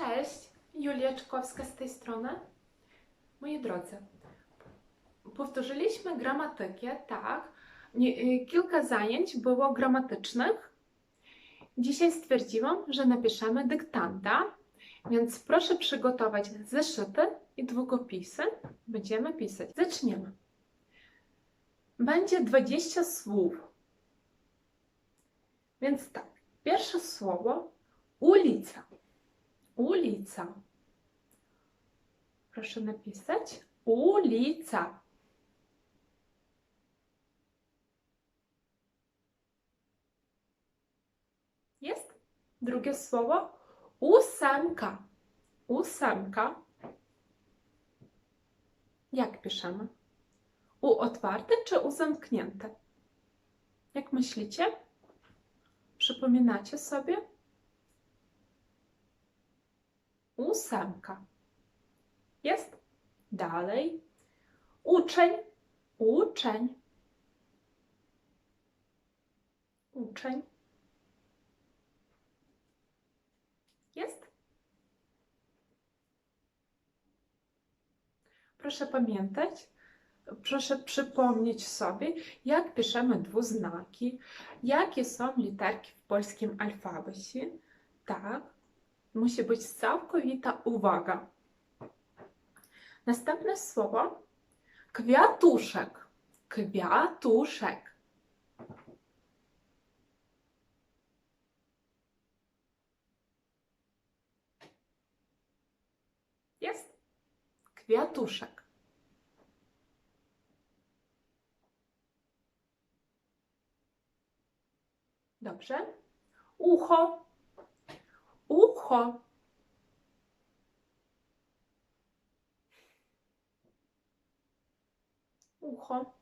Cześć, Julia Czkowska z tej strony. Moi drodzy, powtórzyliśmy gramatykę, tak. Y, kilka zajęć było gramatycznych. Dzisiaj stwierdziłam, że napiszemy dyktanta, więc proszę przygotować zeszyty i długopisy. Będziemy pisać. Zaczniemy. Będzie 20 słów. Więc tak, pierwsze słowo ulica. Ulica. Proszę napisać ulica. Jest? Drugie słowo ósemka. Ósemka. Jak piszemy? U otwarte czy u zamknięte? Jak myślicie? Przypominacie sobie? Ósemka. Jest? Dalej. Uczeń, uczeń. Uczeń. Jest? Proszę pamiętać, proszę przypomnieć sobie, jak piszemy dwuznaki, jakie są literki w polskim alfabecie. Tak, musi być całkowita uwaga. Następne słowo kwiatuszek. Kwiatuszek. Jest kwiatuszek. Dobrze. Ucho. вухо. Ухо.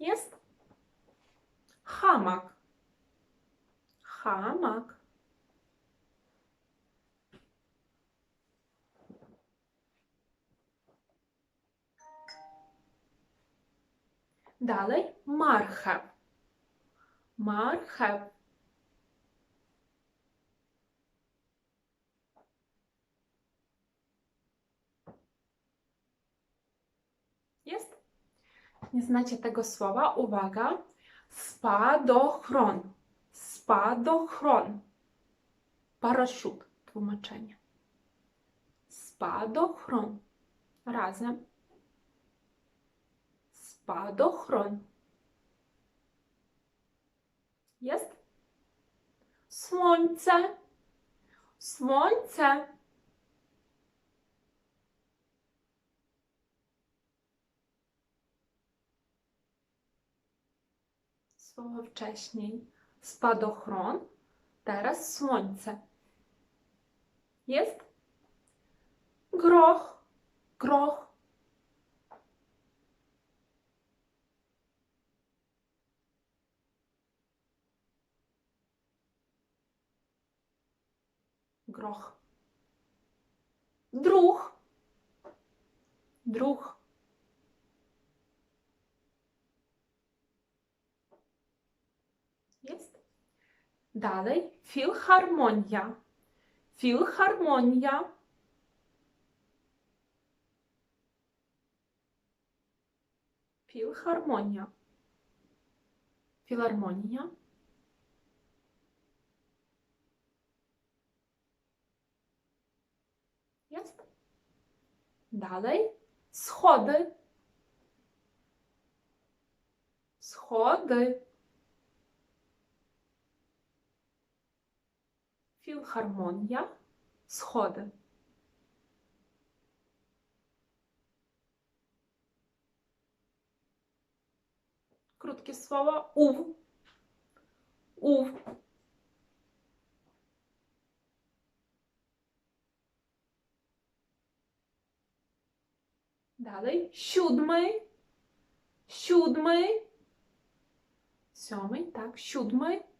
Yes? Хамак. Хамак. Далі мархаб. Мархаб. Nie znacie tego słowa? Uwaga. Spadochron. Spadochron. Paraszut. Tłumaczenie. Spadochron. Razem. Spadochron. Jest? Słońce. Słońce. Słowo wcześniej spadochron, teraz słońce. Jest? Groch, groch. Groch. Druch. Druch. Далі філхармонія. Філхармонія. Філхармонія. Філармонія. Ясно? Далі сходи. Сходи. гармонія сходи. Круткі слова ув, ув. Далі щудмий, щудмий, сьомий, так, щудмий.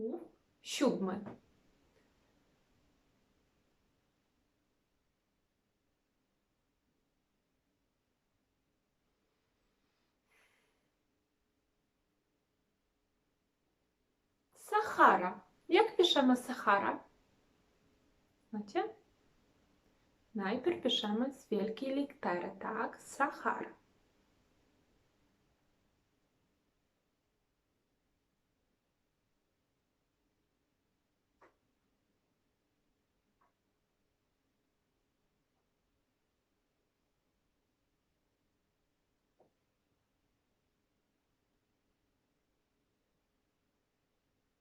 U. Siódmy. Sahara. Jak piszemy Sahara? Znacie? Najpierw piszemy z wielkiej litery, tak? Sahara.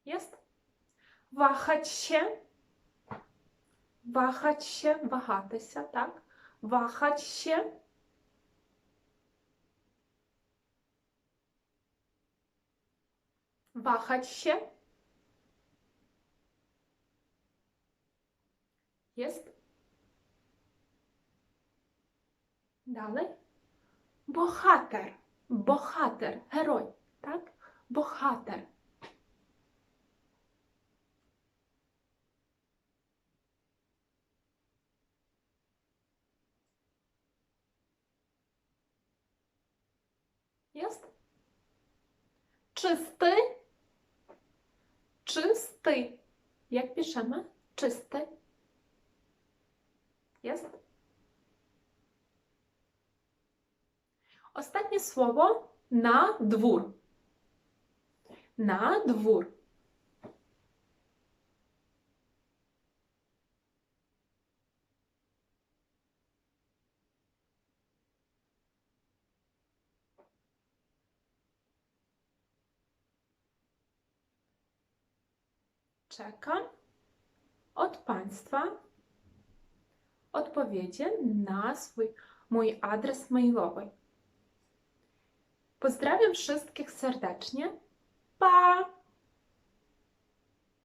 Jest? Wahać się. Wahać się, wahатися, так? Wahać się. Wahać się. Jest? Dalej. Bohater. Bohater. Heroj, tak? Bohater. Czysty. Czysty. Jak piszemy? Czysty. Jest? Ostatnie słowo na dwór. Na dwór. Czekam od Państwa odpowiedzi na swój, mój adres mailowy. Pozdrawiam wszystkich serdecznie